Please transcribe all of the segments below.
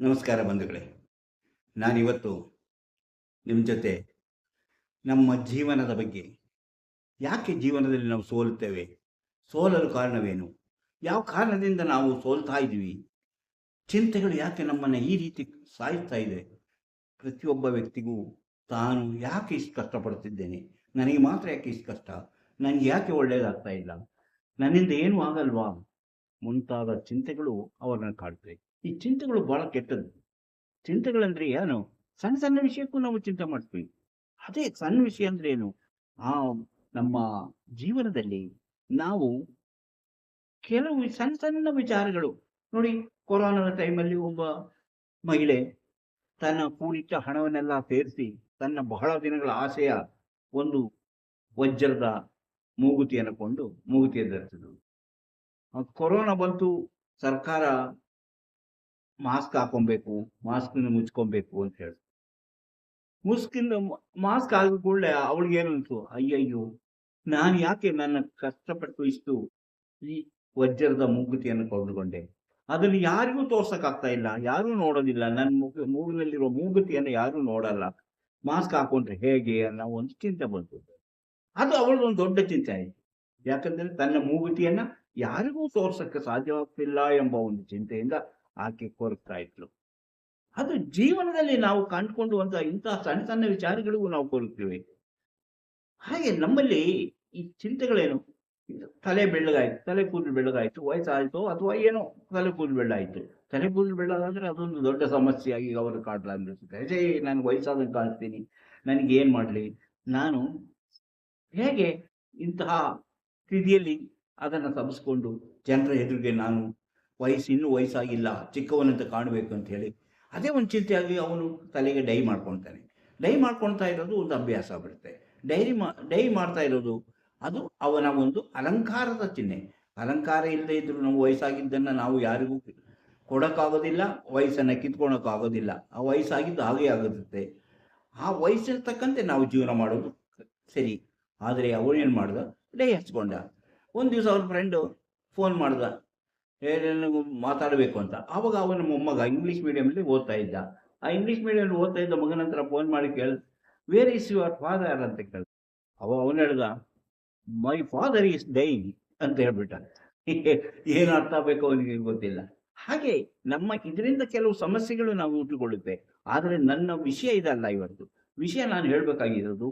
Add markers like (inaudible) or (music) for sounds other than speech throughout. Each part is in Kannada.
ನಮಸ್ಕಾರ ಬಂಧುಗಳೇ. ನಾನಿವತ್ತು ನಿಮ್ಮ ಜೊತೆ ನಮ್ಮ ಜೀವನದ ಬಗ್ಗೆ, ಯಾಕೆ ಜೀವನದಲ್ಲಿ ನಾವು ಸೋಲುತ್ತೇವೆ? ಸೋಲಲು ಕಾರಣವೇನು? ಯಾವ ಕಾರಣದಿಂದ ನಾವು ಸೋಲ್ತಾ ಇದ್ದೀವಿ? ಚಿಂತೆಗಳು ಯಾಕೆ ನಮ್ಮನ್ನು ಈ ರೀತಿ ಸಾಯಿಸ್ತಾ ಇದೆ? ಪ್ರತಿಯೊಬ್ಬ ವ್ಯಕ್ತಿಗೂ ತಾನು ಯಾಕೆ ಇಷ್ಟು ಕಷ್ಟಪಡುತ್ತಿದ್ದೇನೆ? ನನಗೆ ಮಾತ್ರ ಯಾಕೆ ಇಷ್ಟು ಕಷ್ಟ? ನನಗೆ ಯಾಕೆ ಒಳ್ಳೆಯದಾಗ್ತಾ ಇಲ್ಲ? ನನ್ನಿಂದ ಏನೂ ಆಗಲ್ವಾ? ಮುಂತಾದ ಚಿಂತೆಗಳು ಅವರನ್ನು ಕಾಡ್ತವೆ. ಈ ಚಿಂತೆಗಳು ಬಹಳ ಕೆಟ್ಟದ್ದು. ಚಿಂತೆಗಳಂದ್ರೆ ಏನು? ಸಣ್ಣ ಸಣ್ಣ ವಿಷಯಕ್ಕೂ ನಾವು ಚಿಂತೆ ಮಾಡ್ತೀವಿ. ಅದೇ ಸಣ್ಣ ವಿಷಯ ಅಂದ್ರೆ ಏನು? ಆ ನಮ್ಮ ಜೀವನದಲ್ಲಿ ನಾವು ಕೆಲವು ಸಣ್ಣ ಸಣ್ಣ ವಿಚಾರಗಳು. ನೋಡಿ ಕೊರೋನಾದ ಟೈಮಲ್ಲಿ ಒಬ್ಬ ಮಹಿಳೆ ತನ್ನ ಕೂಡಿಟ್ಟ ಹಣವನ್ನೆಲ್ಲ ಸೇರಿಸಿ ತನ್ನ ಬಹಳ ದಿನಗಳ ಆಸೆಯ ಒಂದು ವಜ್ರದ ಮೂಗುತಿಯನ್ನು ಕೊಂಡು ಮೂಗುತಿಯ ಧರಿಸಿದ್ರು ಕೊರೋನಾ ಬಂತು, ಸರ್ಕಾರ ಮಾಸ್ಕ್ ಹಾಕೊಬೇಕು ಮಾಸ್ಕ್ನ ಮುಚ್ಕೊಬೇಕು ಅಂತ ಹೇಳಿ ಮುಸ್ಕಿಂದ ಮಾಸ್ಕ್ ಆಗಿದ ಕೂಡಲೇ ಅವಳಿಗೆ ಏನಂತು, ಅಯ್ಯಯ್ಯೋ, ನಾನು ಯಾಕೆ ನನ್ನ ಕಷ್ಟಪಟ್ಟು ಇಷ್ಟು ಈ ವಜ್ರದ ಮೂಗುತಿಯನ್ನು ಕೊಂಡುಕೊಂಡೆ? ಅದನ್ನು ಯಾರಿಗೂ ತೋರ್ಸಕ್ಕಾಗ್ತಾ ಇಲ್ಲ, ಯಾರೂ ನೋಡೋದಿಲ್ಲ ನನ್ನ ಮುಗ, ಮೂಗಿನಲ್ಲಿರೋ ಮೂಗುತಿಯನ್ನು ಯಾರೂ ನೋಡಲ್ಲ. ಮಾಸ್ಕ್ ಹಾಕೊಂಡ್ರೆ ಹೇಗೆ? ಅನ್ನೋ ಒಂದು ಚಿಂತೆ ಬಂತು. ಅದು ಅವಳದೊಂದು ದೊಡ್ಡ ಚಿಂತೆ ಆಯಿತು. ಯಾಕಂದ್ರೆ ತನ್ನ ಮೂಗುತಿಯನ್ನ ಯಾರಿಗೂ ತೋರ್ಸಕ್ಕೆ ಸಾಧ್ಯವಾಗ್ತಿಲ್ಲ ಎಂಬ ಒಂದು ಚಿಂತೆಯಿಂದ ಆಕೆ ಕೋರ್ತಾ ಇದ್ಲು. ಅದು ಜೀವನದಲ್ಲಿ ನಾವು ಕಂಡುಕೊಂಡುವಂತ ಇಂತಹ ಸಣ್ಣ ಸಣ್ಣ ವಿಚಾರಗಳಿಗೂ ನಾವು ಕೋರುತ್ತೇವೆ. ಹಾಗೆ ನಮ್ಮಲ್ಲಿ ಈ ಚಿಂತೆಗಳೇನು? ತಲೆ ಬೆಳ್ಳಗಾಯ್ತು, ತಲೆ ಕೂದಲು ಬೆಳ್ಳಗಾಯ್ತು, ವಯಸ್ಸಾಯ್ತು ಅಥವಾ ಏನೋ ತಲೆ ಕೂದಲು ಬೆಳ್ಳಾಯ್ತು. ತಲೆ ಕೂದಲು ಬೆಳ್ಳಗಾದ್ರೆ ಅದೊಂದು ದೊಡ್ಡ ಸಮಸ್ಯೆಯಾಗಿ ಅವರು ಕಾಡ್ಲ ಅನ್ಸುತ್ತೆ ನಾನು ವಯಸ್ಸಾದಂಗೆ ಕಾಣಿಸ್ತೀನಿ ನನಗೆ ಏನ್ ಮಾಡಲಿ? ನಾನು ಹೇಗೆ ಇಂತಹ ಸ್ಥಿತಿಯಲ್ಲಿ ಅದನ್ನು ತಪ್ಪಿಸ್ಕೊಂಡು ಜನರ ಎದುರಿಗೆ ನಾನು ವಯಸ್ಸು ಇನ್ನೂ ವಯಸ್ಸಾಗಿಲ್ಲ, ಚಿಕ್ಕವನಂತ ಕಾಣಬೇಕು ಅಂತ ಹೇಳಿ ಅದೇ ಒಂದು ಚಿಂತೆ ಆಗಿ ಅವನು ತಲೆಗೆ ಡೈ ಮಾಡ್ಕೊಳ್ತಾನೆ. ಡೈ ಮಾಡ್ಕೊಳ್ತಾ ಇರೋದು ಒಂದು ಅಭ್ಯಾಸ ಬರುತ್ತೆ ಡೈರಿ ಮಾ, ಡೈ ಮಾಡ್ತಾ ಇರೋದು ಅದು ಅವನ ಒಂದು ಅಲಂಕಾರದ ಚಿಹ್ನೆ. ಅಲಂಕಾರ ಇಲ್ಲದೆ ಇದ್ರು ನಾವು ವಯಸ್ಸಾಗಿದ್ದನ್ನು ನಾವು ಯಾರಿಗೂ ಕೊಡೋಕ್ಕಾಗೋದಿಲ್ಲ, ವಯಸ್ಸನ್ನು ಕಿತ್ಕೊಳಕ್ಕಾಗೋದಿಲ್ಲ. ಆ ವಯಸ್ಸಾಗಿದ್ದು ಹಾಗೇ ಆಗುತ್ತೆ ಆ ವಯಸ್ಸಿನ ತಕ್ಕಂತೆ ನಾವು ಜೀವನ ಮಾಡೋದು ಸರಿ. ಆದರೆ ಅವನೇನು ಮಾಡ್ದ? ಡೈ ಹಚ್ಕೊಂಡ. ಒಂದು ದಿವಸ ಅವ್ರ ಫ್ರೆಂಡು ಫೋನ್ ಮಾಡ್ದ. ಏನೇನು ಮಾತಾಡಬೇಕು ಅಂತ. ಆವಾಗ ಅವನ ಮೊಮ್ಮಗ ಇಂಗ್ಲೀಷ್ ಮೀಡಿಯಮಲ್ಲಿ ಓದ್ತಾ ಇದ್ದ. ಆ ಇಂಗ್ಲೀಷ್ ಮೀಡಿಯಮಲ್ಲಿ ಓದ್ತಾ ಇದ್ದ ಮಗನ ಹತ್ರ ಫೋನ್ ಮಾಡಿ ಕೇಳ ವೇರ್ ಇಸ್ ಯುವರ್ ಫಾದರ್ ಅಂತ ಕೇಳ ಅವ ಅವನು ಹೇಳ್ದ ಮೈ ಫಾದರ್ ಈಸ್ ಡೈಂಗ್ ಅಂತ ಹೇಳ್ಬಿಟ್ಟ. (laughs) ಏನು ಅರ್ಥ ಆಗಬೇಕು ಅವನಿಗೆ ಗೊತ್ತಿಲ್ಲ. ಹಾಗೆ ನಮ್ಮ ಇದರಿಂದ ಕೆಲವು ಸಮಸ್ಯೆಗಳು ನಾವು ಹುಟ್ಟುಕೊಳ್ಳುತ್ತೆ ಆದರೆ ನನ್ನ ವಿಷಯ ಇದಲ್ಲ ಇವತ್ತು. ವಿಷಯ ನಾನು ಹೇಳಬೇಕಾಗಿರೋದು,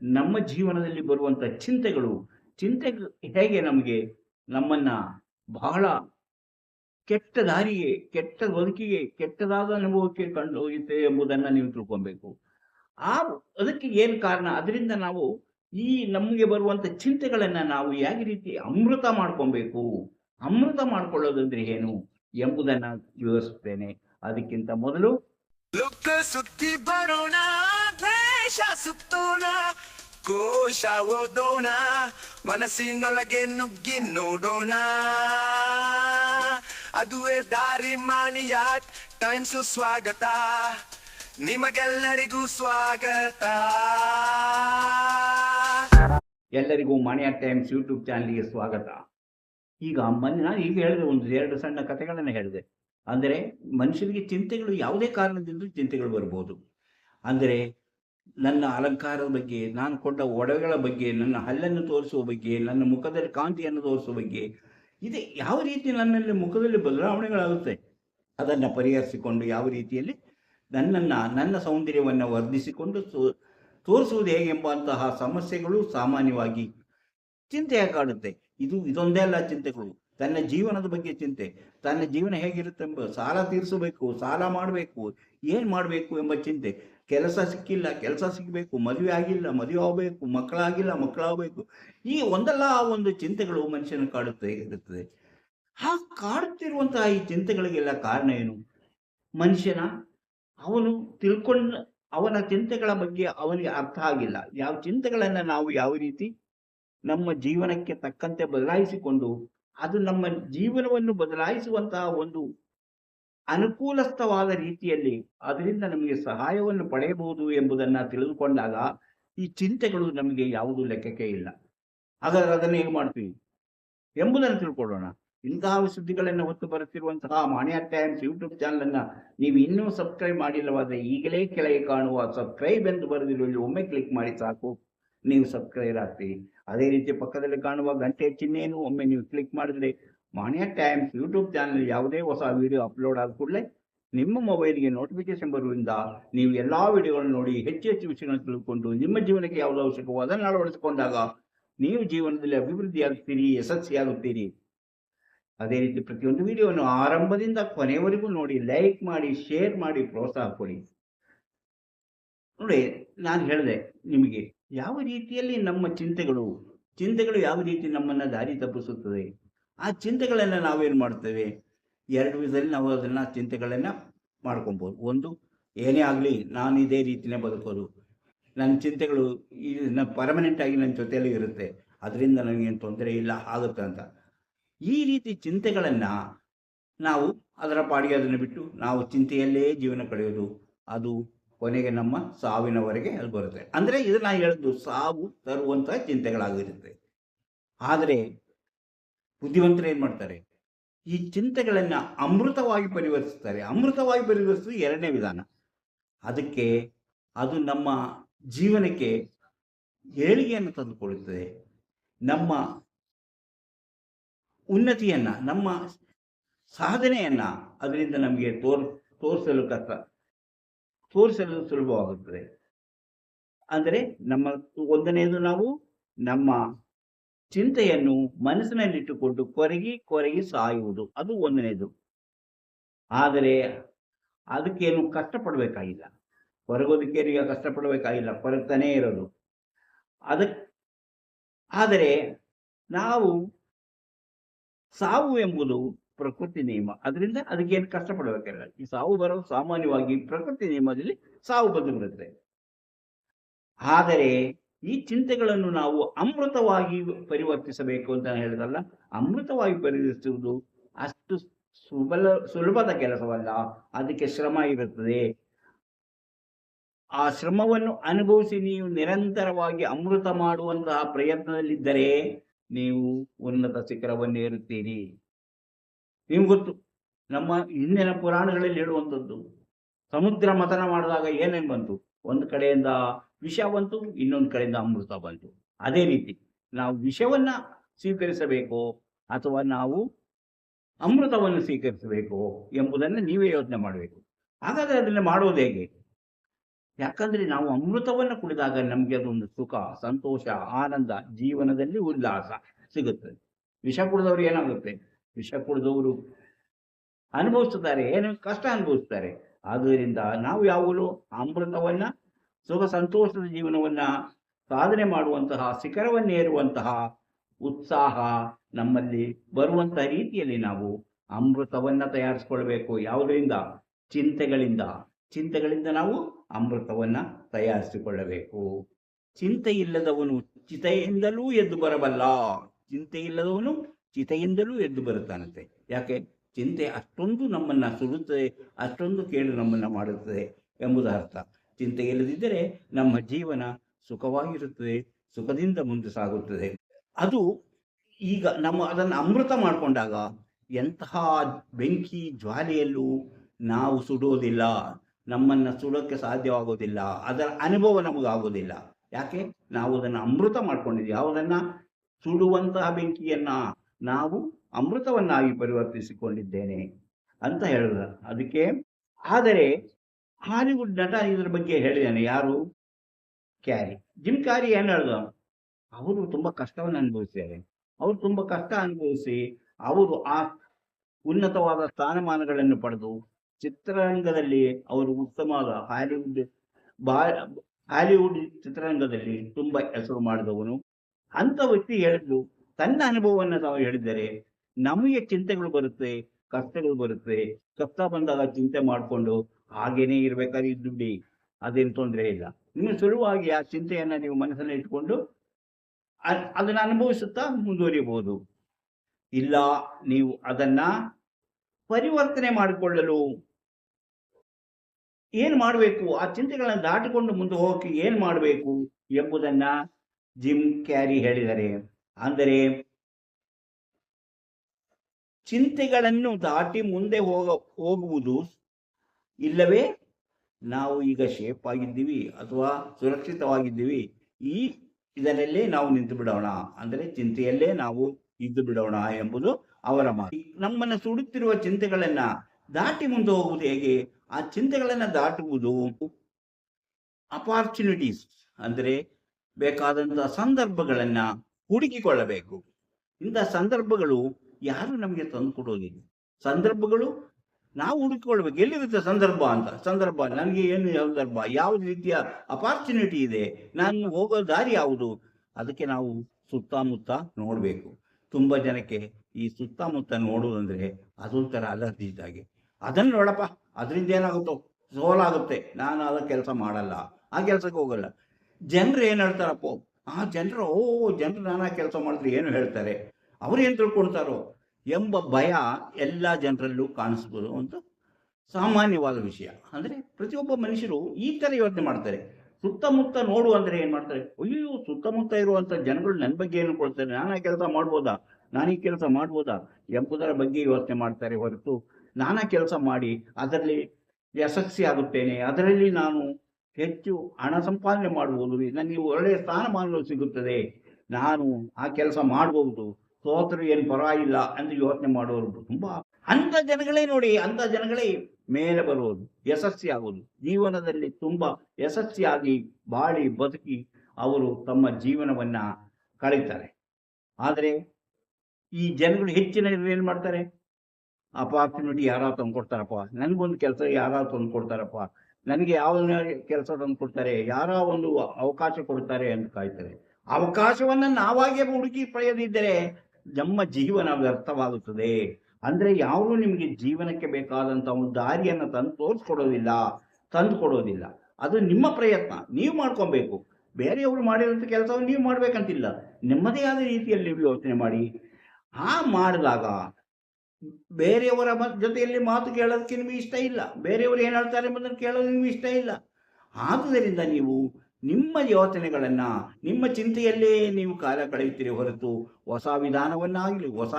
ನಮ್ಮ ಜೀವನದಲ್ಲಿ ಬರುವಂತ ಚಿಂತೆಗಳು ಚಿಂತೆ ಹೇಗೆ ನಮಗೆ ನಮ್ಮನ್ನ ಬಹಳ ಕೆಟ್ಟ ದಾರಿಗೆ ಕೆಟ್ಟ ಬದುಕಿಗೆ ಕೆಟ್ಟದಾದ ಅನುಭವಕ್ಕೆ ಕಂಡು ಹೋಗುತ್ತೆ ಎಂಬುದನ್ನ ನೀವು ತಿಳ್ಕೊಬೇಕು. ಆ ಅದಕ್ಕೆ ಏನು ಕಾರಣ? ಅದರಿಂದ ನಾವು ಈ ನಮಗೆ ಬರುವಂತ ಚಿಂತೆಗಳನ್ನ ನಾವು ಯಾವ ರೀತಿ ಅಮೃತ ಮಾಡ್ಕೊಬೇಕು? ಅಮೃತ ಮಾಡ್ಕೊಳ್ಳೋದಂದ್ರೆ ಏನು ಎಂಬುದನ್ನ ವಿವರಿಸುತ್ತೇನೆ ಅದಕ್ಕಿಂತ ಮೊದಲು ಲುಕ್ಕ ಸುತ್ತಿ ಬರೋಣ ದ್ವೇಷ ಸುತ್ತೋಣ, ಕೋಶ ಓದೋಣ, ಮನಸ್ಸಿನೊಳಗೆ ನುಗ್ಗಿ ನೋಡೋಣ. ಅದುವೇ ದಾರಿ ಮಾನಿಯಾಟ್ ಟೈಮ್ಸು ಸ್ವಾಗತ. ನಿಮಗೆಲ್ಲರಿಗೂ ಸ್ವಾಗತ. ಎಲ್ಲರಿಗೂ ಮಾಣಿಯ ಟೈಮ್ಸ್ ಯೂಟ್ಯೂಬ್ ಚಾನಲ್ಗೆ ಸ್ವಾಗತ. ಈಗ ಮೊನ್ನೆ ನಾನು ಈಗ ಹೇಳಿದೆ ಒಂದು ಎರಡು ಸಣ್ಣ ಕಥೆಗಳನ್ನು ಹೇಳಿದೆ. ಅಂದರೆ ಮನುಷ್ಯನಿಗೆ ಚಿಂತೆಗಳು ಯಾವುದೇ ಕಾರಣದಿಂದ ಚಿಂತೆಗಳು ಬರ್ಬೋದು. ಅಂದರೆ ನನ್ನ ಅಲಂಕಾರದ ಬಗ್ಗೆ, ನಾನು ಕೊಟ್ಟ ಒಡವೆಗಳ ಬಗ್ಗೆ, ನನ್ನ ಹಲ್ಲನ್ನು ತೋರಿಸುವ ಬಗ್ಗೆ, ನನ್ನ ಮುಖದಲ್ಲಿ ಕಾಂತಿಯನ್ನು ತೋರಿಸುವ ಬಗ್ಗೆ ಇದೆ ಯಾವ ರೀತಿ ನನ್ನಲ್ಲಿ ಮುಖದಲ್ಲಿ ಬದಲಾವಣೆಗಳಾಗುತ್ತೆ? ಅದನ್ನು ಪರಿಹರಿಸಿಕೊಂಡು ಯಾವ ರೀತಿಯಲ್ಲಿ ನನ್ನನ್ನು, ನನ್ನ ಸೌಂದರ್ಯವನ್ನು ವರ್ಧಿಸಿಕೊಂಡು ತೋರಿಸುವುದು ಹೇಗೆಂಬಂತಹ ಸಮಸ್ಯೆಗಳು ಸಾಮಾನ್ಯವಾಗಿ ಚಿಂತೆಯ ಕಾಡುತ್ತೆ. ಇದು, ಇದೊಂದೇ ಅಲ್ಲ ಚಿಂತೆಗಳು. ತನ್ನ ಜೀವನದ ಬಗ್ಗೆ ಚಿಂತೆ. ತನ್ನ ಜೀವನ ಹೇಗಿರುತ್ತೆ ಎಂಬ ಸಾಲ ತೀರಿಸಬೇಕು, ಸಾಲ ಮಾಡಬೇಕು, ಏನು ಮಾಡಬೇಕು ಎಂಬ ಚಿಂತೆ. ಕೆಲಸ ಸಿಕ್ಕಿಲ್ಲ, ಕೆಲಸ ಸಿಗಬೇಕು, ಮದುವೆ ಆಗಿಲ್ಲ, ಮದುವೆ ಆಗಬೇಕು, ಮಕ್ಕಳಾಗಿಲ್ಲ ಮಕ್ಕಳಾಗಬೇಕು ಈ ಒಂದಲ್ಲ ಒಂದು ಚಿಂತೆಗಳು ಮನುಷ್ಯನ ಕಾಡುತ್ತೆ ಇರುತ್ತದೆ ಆ ಕಾಡುತ್ತಿರುವಂತಹ ಈ ಚಿಂತೆಗಳಿಗೆಲ್ಲ ಕಾರಣ ಏನು? ಮನುಷ್ಯನ, ಅವನು ತಿಳ್ಕೊಂಡ, ಅವನ ಚಿಂತೆಗಳ ಬಗ್ಗೆ ಅವನಿಗೆ ಅರ್ಥ ಆಗಿಲ್ಲ. ಯಾವ ಚಿಂತೆಗಳನ್ನ ನಾವು ಯಾವ ರೀತಿ ನಮ್ಮ ಜೀವನಕ್ಕೆ ತಕ್ಕಂತೆ ಬದಲಾಯಿಸಿಕೊಂಡು, ಅದು ನಮ್ಮ ಜೀವನವನ್ನು ಬದಲಾಯಿಸುವಂತಹ ಒಂದು ಅನುಕೂಲಸ್ಥವಾದ ರೀತಿಯಲ್ಲಿ ಅದರಿಂದ ನಮಗೆ ಸಹಾಯವನ್ನು ಪಡೆಯಬಹುದು ಎಂಬುದನ್ನ ತಿಳಿದುಕೊಂಡಾಗ ಈ ಚಿಂತೆಗಳು ನಮಗೆ ಯಾವುದು ಲೆಕ್ಕಕ್ಕೆ ಇಲ್ಲ. ಹಾಗಾದ್ರೆ ಅದನ್ನು ಹೇಗೆ ಮಾಡ್ತೀವಿ? ಎಂಬುದನ್ನು ತಿಳ್ಕೊಳ್ಳೋಣ. ಇಂತಹ ಸುದ್ದಿಗಳನ್ನು ಹೊತ್ತು ಬರುತ್ತಿರುವಂತಹ ಮಾಣಿಯ ಟೈಮ್ಸ್ ಯೂಟ್ಯೂಬ್ ಚಾನಲ್ ಅನ್ನ ನೀವು ಇನ್ನೂ ಸಬ್ಸ್ಕ್ರೈಬ್ ಮಾಡಿಲ್ಲವಾದ್ರೆ ಈಗಲೇ ಕೆಳಗೆ ಕಾಣುವ ಸಬ್ಸ್ಕ್ರೈಬ್ ಎಂದು ಬರೆದಿರುವ ಇಲ್ಲಿ ಒಮ್ಮೆ ಕ್ಲಿಕ್ ಮಾಡಿ ಸಾಕು. ನೀವು ಸಬ್ಸ್ಕ್ರೈಬ್ ಆಗ್ತೀವಿ ಅದೇ ರೀತಿ ಪಕ್ಕದಲ್ಲಿ ಕಾಣುವ ಗಂಟೆ ಚಿಹ್ನೆಯನ್ನು ಒಮ್ಮೆ ನೀವು ಕ್ಲಿಕ್ ಮಾಡಿದ್ರೆ ಮಾಣಿಯ ಟೈಮ್ಸ್ ಯೂಟ್ಯೂಬ್ ಚಾನಲ್ ಯಾವುದೇ ಹೊಸ ವಿಡಿಯೋ ಅಪ್ಲೋಡ್ ಆದ ಕೂಡಲೇ ನಿಮ್ಮ ಮೊಬೈಲ್ಗೆ ನೋಟಿಫಿಕೇಶನ್ ಬರುವುದರಿಂದ ನೀವು ಎಲ್ಲ ವಿಡಿಯೋಗಳನ್ನು ನೋಡಿ ಹೆಚ್ಚು ಹೆಚ್ಚು ವಿಷಯಗಳನ್ನು ತಿಳ್ಕೊಂಡು ನಿಮ್ಮ ಜೀವನಕ್ಕೆ ಯಾವುದು ಅವಶ್ಯಕವೋ ಅದನ್ನು ಅಳವಡಿಸಿಕೊಂಡಾಗ ನೀವು ಜೀವನದಲ್ಲಿ ಅಭಿವೃದ್ಧಿ ಅಭಿವೃದ್ಧಿಯಾಗುತ್ತೀರಿ, ಯಶಸ್ವಿಯಾಗುತ್ತೀರಿ. ಅದೇ ರೀತಿ ಪ್ರತಿಯೊಂದು ವಿಡಿಯೋವನ್ನು ಆರಂಭದಿಂದ ಕೊನೆಯವರೆಗೂ ನೋಡಿ ಲೈಕ್ ಮಾಡಿ ಶೇರ್ ಮಾಡಿ, ಪ್ರೋತ್ಸಾಹ ಕೊಡಿ. ನೋಡಿ, ನಾನು ಹೇಳಿದೆ ನಿಮಗೆ ಯಾವ ರೀತಿಯಲ್ಲಿ ನಮ್ಮ ಚಿಂತೆಗಳು ಚಿಂತೆಗಳು ಯಾವ ರೀತಿ ನಮ್ಮನ್ನು ದಾರಿ ತಪ್ಪಿಸುತ್ತದೆ? ಆ ಚಿಂತೆಗಳನ್ನು ನಾವೇನು ಮಾಡ್ತೇವೆ? ಎರಡು ವಿಧದಲ್ಲಿ ನಾವು ಅದನ್ನ ಚಿಂತೆಗಳನ್ನ ಮಾಡ್ಕೊಬೋದು. ಒಂದು, ಏನೇ ಆಗಲಿ ನಾನು ಇದೇ ರೀತಿನೇ ಬದುಕೋದು. ನನ್ನ ಚಿಂತೆಗಳು ಈ ಪರ್ಮನೆಂಟ್ ಆಗಿ ನನ್ನ ಜೊತೆಯಲ್ಲಿ ಇರುತ್ತೆ. ಅದರಿಂದ ನನಗೇನು ತೊಂದರೆ ಇಲ್ಲ, ಆಗುತ್ತೆ ಅಂತ. ಈ ರೀತಿ ಚಿಂತೆಗಳನ್ನ ನಾವು ಅದರ ಪಾಡಿಗೆ ಅದನ್ನು ಬಿಟ್ಟು ನಾವು ಚಿಂತೆಯಲ್ಲೇ ಜೀವನ ಕಳೆಯೋದು, ಅದು ಕೊನೆಗೆ ನಮ್ಮ ಸಾವಿನವರೆಗೆ ಅಲ್ಲಿ ಬರುತ್ತೆ. ಅಂದರೆ ಇದನ್ನ ಹೇಳಿದ್ದು ಸಾವು ತರುವಂತಹ ಚಿಂತೆಗಳಾಗಿರುತ್ತೆ. ಆದರೆ ಬುದ್ಧಿವಂತರು ಏನು ಮಾಡ್ತಾರೆ? ಈ ಚಿಂತೆಗಳನ್ನು ಅಮೃತವಾಗಿ ಪರಿವರ್ತಿಸ್ತಾರೆ. ಅಮೃತವಾಗಿ ಪರಿವರ್ತಿಸುವುದು ಎರಡನೇ ವಿಧಾನ. ಅದಕ್ಕೆ ಅದು ನಮ್ಮ ಜೀವನಕ್ಕೆ ಏಳಿಗೆಯನ್ನು ತಂದುಕೊಳ್ಳುತ್ತದೆ ನಮ್ಮ ಉನ್ನತಿಯನ್ನು, ನಮ್ಮ ಸಾಧನೆಯನ್ನ ಅದರಿಂದ ನಮಗೆ ತೋರ್, ತೋರಿಸಲು ಕಷ್ಟ, ತೋರಿಸಲು ಸುಲಭವಾಗುತ್ತದೆ. ಅಂದರೆ ನಮ್ಮ, ಒಂದನೆಯದು ನಾವು ನಮ್ಮ ಚಿಂತೆಯನ್ನು ಮನಸ್ಸಿನಲ್ಲಿಟ್ಟುಕೊಂಡು ಕೊರಗಿ ಕೊರಗಿ ಸಾಯುವುದು. ಅದು ಒಂದನೇದು. ಆದರೆ ಅದಕ್ಕೇನು ಕಷ್ಟಪಡಬೇಕಾಗಿಲ್ಲ. ಕೊರಗೋದಕ್ಕೇನು ಕಷ್ಟಪಡಬೇಕಾಗಿಲ್ಲ. ಕೊರಗ್ತಾನೇ ಇರೋದು. ಅದಕ್ಕೆ ಆದರೆ ನಾವು ಸಾವು ಎಂಬುದು ಪ್ರಕೃತಿ ನಿಯಮ. ಅದರಿಂದ ಅದಕ್ಕೇನು ಕಷ್ಟಪಡಬೇಕಾಗಿಲ್ಲ. ಈ ಸಾವು ಬರೋದು ಸಾಮಾನ್ಯವಾಗಿ ಪ್ರಕೃತಿ ನಿಯಮದಲ್ಲಿ ಸಾವು ಬಂದು ಬಿಡುತ್ತೆ ಆದರೆ ಈ ಚಿಂತೆಗಳನ್ನು ನಾವು ಅಮೃತವಾಗಿ ಪರಿವರ್ತಿಸಬೇಕು ಅಂತ ಹೇಳಿದಲ್ಲ, ಅಮೃತವಾಗಿ ಪರಿವರ್ತಿಸುವುದು ಅಷ್ಟು ಸುಬಲ, ಸುಲಭದ ಕೆಲಸವಲ್ಲ. ಅದಕ್ಕೆ ಶ್ರಮ ಇರುತ್ತದೆ. ಆ ಶ್ರಮವನ್ನು ಅನುಭವಿಸಿ ನೀವು ನಿರಂತರವಾಗಿ ಅಮೃತ ಮಾಡುವಂತಹ ಪ್ರಯತ್ನದಲ್ಲಿದ್ದರೆ ನೀವು ಉನ್ನತ ಶಿಖರವನ್ನೇರುತ್ತೀರಿ ನಿಮ್ಗೆ ಗೊತ್ತು, ನಮ್ಮ ಹಿಂದಿನ ಪುರಾಣಗಳಲ್ಲಿ ಹೇಳುವಂಥದ್ದು, ಸಮುದ್ರ ಮತನ ಮಾಡಿದಾಗ ಏನೇನು ಬಂತು? ಒಂದು ಕಡೆಯಿಂದ ವಿಷ ಬಂತು, ಇನ್ನೊಂದು ಕಡೆಯಿಂದ ಅಮೃತ ಬಂತು. ಅದೇ ರೀತಿ ನಾವು ವಿಷವನ್ನ ಸ್ವೀಕರಿಸಬೇಕು ಅಥವಾ ನಾವು ಅಮೃತವನ್ನು ಸ್ವೀಕರಿಸಬೇಕು ಎಂಬುದನ್ನು ನೀವೇ ಯೋಚನೆ ಮಾಡಬೇಕು. ಹಾಗಾದ್ರೆ ಅದನ್ನು ಮಾಡೋದು ಹೇಗೆ? ಯಾಕಂದ್ರೆ ನಾವು ಅಮೃತವನ್ನು ಕುಡಿದಾಗ ನಮಗೆ ಅದೊಂದು ಸುಖ, ಸಂತೋಷ, ಆನಂದ, ಜೀವನದಲ್ಲಿ ಉಲ್ಲಾಸ ಸಿಗುತ್ತದೆ ವಿಷ ಕುಡಿದವರು ಏನಾಗುತ್ತೆ? ವಿಷ ಕುಡಿದವರು ಅನುಭವಿಸುತ್ತಾರೆ ಏನು ಕಷ್ಟ ಅನುಭವಿಸ್ತಾರೆ. ಆದ್ದರಿಂದ ನಾವು ಯಾವಾಗಲೂ ಅಮೃತವನ್ನ ಸುಖ ಸಂತೋಷದ ಜೀವನವನ್ನ ಸಾಧನೆ ಮಾಡುವಂತಹ ಶಿಖರವನ್ನೇರುವಂತಹ ಉತ್ಸಾಹ ನಮ್ಮಲ್ಲಿ ಬರುವಂತಹ ರೀತಿಯಲ್ಲಿ ನಾವು ಅಮೃತವನ್ನ ತಯಾರಿಸ್ಕೊಳ್ಬೇಕು. ಯಾವುದರಿಂದ? ಚಿಂತೆಗಳಿಂದ. ಚಿಂತೆಗಳಿಂದ ನಾವು ಅಮೃತವನ್ನ ತಯಾರಿಸಿಕೊಳ್ಳಬೇಕು. ಚಿಂತೆ ಇಲ್ಲದವನು ಚಿತೆಯಿಂದಲೂ ಎದ್ದು ಬರಬಲ್ಲ. ಚಿಂತೆ ಇಲ್ಲದವನು ಚಿತೆಯಿಂದಲೂ ಎದ್ದು ಬರುತ್ತಾನಂತೆ. ಯಾಕೆ? ಚಿಂತೆ ಅಷ್ಟೊಂದು ನಮ್ಮನ್ನು ಸುಡುತ್ತದೆ ಅಷ್ಟೊಂದು ಕೇಳು ನಮ್ಮನ್ನು ಮಾಡುತ್ತದೆ ಎಂಬುದು ಅರ್ಥ. ಚಿಂತೆ ಇಲ್ಲದಿದ್ದರೆ ನಮ್ಮ ಜೀವನ ಸುಖವಾಗಿರುತ್ತದೆ, ಸುಖದಿಂದ ಮುಂದೆ ಸಾಗುತ್ತದೆ. ಅದು ಈಗ ನಮ್ಮ ಅದನ್ನು ಅಮೃತ ಮಾಡಿಕೊಂಡಾಗ ಎಂತಹ ಬೆಂಕಿ ಜ್ವಾಲೆಯಲ್ಲೂ ನಾವು ಸುಡೋದಿಲ್ಲ, ನಮ್ಮನ್ನ ಸುಡೋಕ್ಕೆ ಸಾಧ್ಯವಾಗೋದಿಲ್ಲ, ಅದರ ಅನುಭವ ನಮಗಾಗೋದಿಲ್ಲ. ಯಾಕೆ? ನಾವು ಅದನ್ನು ಅಮೃತ ಮಾಡ್ಕೊಂಡಿದ್ದೀವಿ. ಯಾವುದನ್ನ ಸುಡುವಂತಹ ಬೆಂಕಿಯನ್ನ ನಾವು ಅಮೃತವನ್ನಾಗಿ ಪರಿವರ್ತಿಸಿಕೊಂಡಿದ್ದೇನೆ ಅಂತ ಹೇಳಿದ. ಅದಕ್ಕೆ, ಆದರೆ ಹಾಲಿವುಡ್ ನಟ ಇದರ ಬಗ್ಗೆ ಹೇಳಿದ್ದಾನೆ ಯಾರು? ಕ್ಯಾರಿ. ಜಿಮ್ ಕ್ಯಾರಿ ಏನ್ ಹೇಳಿದ? ಅವರು ತುಂಬಾ ಕಷ್ಟವನ್ನು ಅನುಭವಿಸಿದ್ದಾರೆ. ಅವರು ತುಂಬಾ ಕಷ್ಟ ಅನುಭವಿಸಿ ಅವರು ಆ ಉನ್ನತವಾದ ಸ್ಥಾನಮಾನಗಳನ್ನು ಪಡೆದು ಚಿತ್ರರಂಗದಲ್ಲಿ ಅವರು ಉತ್ತಮವಾದ ಹಾಲಿವುಡ್ ಬಾ, ಹಾಲಿವುಡ್ ಚಿತ್ರರಂಗದಲ್ಲಿ ತುಂಬಾ ಹೆಸರು ಮಾಡಿದವನು. ಅಂತ ವ್ಯಕ್ತಿ ಹೇಳಿದ್ದು, ತನ್ನ ಅನುಭವವನ್ನು ತಾವು ಹೇಳಿದ್ದಾರೆ. ನಮಗೆ ಚಿಂತೆಗಳು ಬರುತ್ತೆ, ಕಷ್ಟಗಳು ಬರುತ್ತೆ. ಕಷ್ಟ ಬಂದಾಗ ಚಿಂತೆ ಮಾಡಿಕೊಂಡು ಹಾಗೇನೇ ಇರ್ಬೇಕಾದ್ರೆ ಬಿಡಿ ಅದೇನು ತೊಂದರೆ ಇಲ್ಲ. ನೀವು ಸುಲಭವಾಗಿ ಆ ಚಿಂತೆಯನ್ನ ನೀವು ಮನಸ್ಸಲ್ಲಿ ಇಟ್ಕೊಂಡು ಅದನ್ನು ಅನುಭವಿಸುತ್ತಾ ಮುಂದುವರಿಯಬಹುದು ಇಲ್ಲ, ನೀವು ಅದನ್ನ ಪರಿವರ್ತನೆ ಮಾಡಿಕೊಳ್ಳಲು ಏನ್ ಮಾಡಬೇಕು? ಆ ಚಿಂತೆಗಳನ್ನ ದಾಟಿಕೊಂಡು ಮುಂದೆ ಹೋಗಕ್ಕೆ ಏನ್ ಮಾಡಬೇಕು ಎಂಬುದನ್ನ ಜಿಮ್ ಕ್ಯಾರಿ ಹೇಳಿದ್ದಾರೆ. ಅಂದರೆ ಚಿಂತೆಗಳನ್ನು ದಾಟಿ ಮುಂದೆ ಹೋಗ, ಹೋಗುವುದು ಇಲ್ಲವೇ? ನಾವು ಈಗ ಶೇಪ್ ಆಗಿದ್ದೀವಿ ಅಥವಾ ಸುರಕ್ಷಿತವಾಗಿದ್ದೀವಿ. ಈ ಇದರಲ್ಲೇ ನಾವು ನಿಂತು ಬಿಡೋಣ. ಅಂದರೆ ಚಿಂತೆಯಲ್ಲೇ ನಾವು ಇದ್ದು ಬಿಡೋಣ ಎಂಬುದು ಅವರ ಮಾತು. ನಮ್ಮನ್ನು ಸುಡುತ್ತಿರುವ ಚಿಂತೆಗಳನ್ನ ದಾಟಿ ಮುಂದೆ ಹೋಗುವುದು ಹೇಗೆ? ಆ ಚಿಂತೆಗಳನ್ನು ದಾಟುವುದು ಅಪಾರ್ಚುನಿಟೀಸ್ ಅಂದರೆ ಬೇಕಾದಂತಹ ಸಂದರ್ಭಗಳನ್ನು ಹುಡುಕಿಕೊಳ್ಳಬೇಕು. ಇಂಥ ಸಂದರ್ಭಗಳು ಯಾರು ನಮಗೆ ತಂದು ಕೊಡೋದಿಲ್ಲ ಸಂದರ್ಭಗಳು ನಾವು ಹುಡುಕಿಕೊಳ್ಬೇಕು. ಎಲ್ಲಿರುತ್ತೆ ಸಂದರ್ಭ ಅಂತ? ಸಂದರ್ಭ, ನನಗೆ ಏನು ಸಂದರ್ಭ? ಯಾವ ರೀತಿಯ ಅಪಾರ್ಚುನಿಟಿ ಇದೆ? ನಾನು ಹೋಗೋ ದಾರಿ ಯಾವುದು? ಅದಕ್ಕೆ ನಾವು ಸುತ್ತಮುತ್ತ ನೋಡಬೇಕು. ತುಂಬ ಜನಕ್ಕೆ ಈ ಸುತ್ತಮುತ್ತ ನೋಡುವುದಂದ್ರೆ ಅದೊಂಥರ ಅಲರ್ಜಿ ಇದ್ದಾಗೆ ಅದನ್ನು ನೋಡಪ್ಪ. ಅದರಿಂದ ಏನಾಗುತ್ತೋ? ಸೋಲಾಗುತ್ತೆ. ನಾನು ಅದ ಕೆಲಸ ಮಾಡಲ್ಲ. ಆ ಕೆಲಸಕ್ಕೆ ಹೋಗಲ್ಲ. ಜನರು ಏನು ಹೇಳ್ತಾರಪ್ಪ? ಆ ಜನರು, ಓ, ಜನರು ನಾನಾ ಕೆಲಸ ಮಾಡಿದ್ರೆ ಏನು ಹೇಳ್ತಾರೆ? ಅವ್ರು ಏನು ತಿಳ್ಕೊಳ್ತಾರೋ ಎಂಬ ಭಯ ಎಲ್ಲ ಜನರಲ್ಲೂ ಕಾಣಿಸ್ಬೋದು ಅಂತ ಸಾಮಾನ್ಯವಾದ ವಿಷಯ. ಅಂದರೆ ಪ್ರತಿಯೊಬ್ಬ ಮನುಷ್ಯರು ಈ ಥರ ಯೋಚನೆ ಮಾಡ್ತಾರೆ. ಸುತ್ತಮುತ್ತ ನೋಡು ಅಂದರೆ ಏನು ಮಾಡ್ತಾರೆ? ಅಯ್ಯೋ, ಸುತ್ತಮುತ್ತ ಇರುವಂಥ ಜನಗಳು ನನ್ನ ಬಗ್ಗೆ ಏನು ಕೊಡ್ತಾರೆ? ನಾನಾ ಕೆಲಸ ಮಾಡ್ಬೋದಾ? ನಾನು ಈ ಕೆಲಸ ಮಾಡ್ಬೋದಾ? ಎಂಬುದರ ಬಗ್ಗೆ ಯೋಚನೆ ಮಾಡ್ತಾರೆ ಹೊರತು ನಾನಾ ಕೆಲಸ ಮಾಡಿ ಅದರಲ್ಲಿ ಯಶಸ್ವಿ ಆಗುತ್ತೇನೆ. ಅದರಲ್ಲಿ ನಾನು ಹೆಚ್ಚು ಹಣ ಸಂಪಾದನೆ ಮಾಡ್ಬೋದು. ನನಗೆ ಒಳ್ಳೆಯ ಸ್ಥಾನಮಾನಗಳು ಸಿಗುತ್ತದೆ. ನಾನು ಆ ಕೆಲಸ ಮಾಡಬಹುದು ಸೋತರು ಏನು ಪರವಾಗಿಲ್ಲ ಅಂತ ಯೋಚನೆ ಮಾಡೋರು ತುಂಬಾ ಅಂಥ ಜನಗಳೇ ನೋಡಿ ಅಂಥ ಜನಗಳೇ ಮೇಲೆ ಯಶಸ್ವಿ ಆಗುವುದು ಜೀವನದಲ್ಲಿ ತುಂಬಾ ಯಶಸ್ವಿಯಾಗಿ ಬಾಳಿ ಬದುಕಿ ಅವರು ತಮ್ಮ ಜೀವನವನ್ನ ಕಳೀತಾರೆ. ಆದರೆ ಈ ಜನಗಳು ಹೆಚ್ಚಿನ ಏನು ಮಾಡ್ತಾರೆ? ಅಪಾರ್ಚುನಿಟಿ ಯಾರು ತಂದು ಕೊಡ್ತಾರಪ್ಪ, ನನಗೊಂದು ಕೆಲಸ ಯಾರು ತಂದು ಕೊಡ್ತಾರಪ್ಪ, ನನಗೆ ಯಾವ ಕೆಲಸ ತಂದು ಕೊಡ್ತಾರೆ, ಯಾರ ಒಂದು ಅವಕಾಶ ಕೊಡ್ತಾರೆ ಅಂತ ಕಾಯ್ತಾರೆ. ಅವಕಾಶವನ್ನ ನಾವಾಗೇ ಹುಡುಕಿ ಪಡೆಯದಿದ್ದರೆ ನಮ್ಮ ಜೀವನ ವ್ಯರ್ಥವಾಗುತ್ತದೆ. ಅಂದ್ರೆ ಯಾರು ನಿಮಗೆ ಜೀವನಕ್ಕೆ ಬೇಕಾದಂತ ಒಂದು ದಾರಿಯನ್ನು ತಂದು ತೋರಿಸ್ಕೊಡೋದಿಲ್ಲ, ತಂದು ಕೊಡೋದಿಲ್ಲ. ಅದು ನಿಮ್ಮ ಪ್ರಯತ್ನ, ನೀವು ಮಾಡ್ಕೊಬೇಕು. ಬೇರೆಯವರು ಮಾಡಿರೋಂಥ ಕೆಲಸವನ್ನು ನೀವು ಮಾಡ್ಬೇಕಂತಿಲ್ಲ. ನಿಮ್ಮದೇ ಆದ ರೀತಿಯಲ್ಲಿ ನೀವು ಯೋಚನೆ ಮಾಡಿ. ಆ ಮಾಡಿದಾಗ ಬೇರೆಯವರ ಜೊತೆಯಲ್ಲಿ ಮಾತು ಕೇಳೋದಕ್ಕೆ ನಿಮಗೆ ಇಷ್ಟ ಇಲ್ಲ. ಬೇರೆಯವರು ಏನು ಹೇಳ್ತಾರೆ ಎಂಬುದನ್ನು ಕೇಳೋದು ನಿಮಗೆ ಇಷ್ಟ ಇಲ್ಲ. ಆದುದರಿಂದ ನೀವು ನಿಮ್ಮ ಯೋಚನೆಗಳನ್ನು, ನಿಮ್ಮ ಚಿಂತೆಯಲ್ಲೇ ನೀವು ಕಾಲ ಕಳೆಯುತ್ತೀರಿ ಹೊರತು ಹೊಸ ವಿಧಾನವನ್ನಾಗಲಿ, ಹೊಸ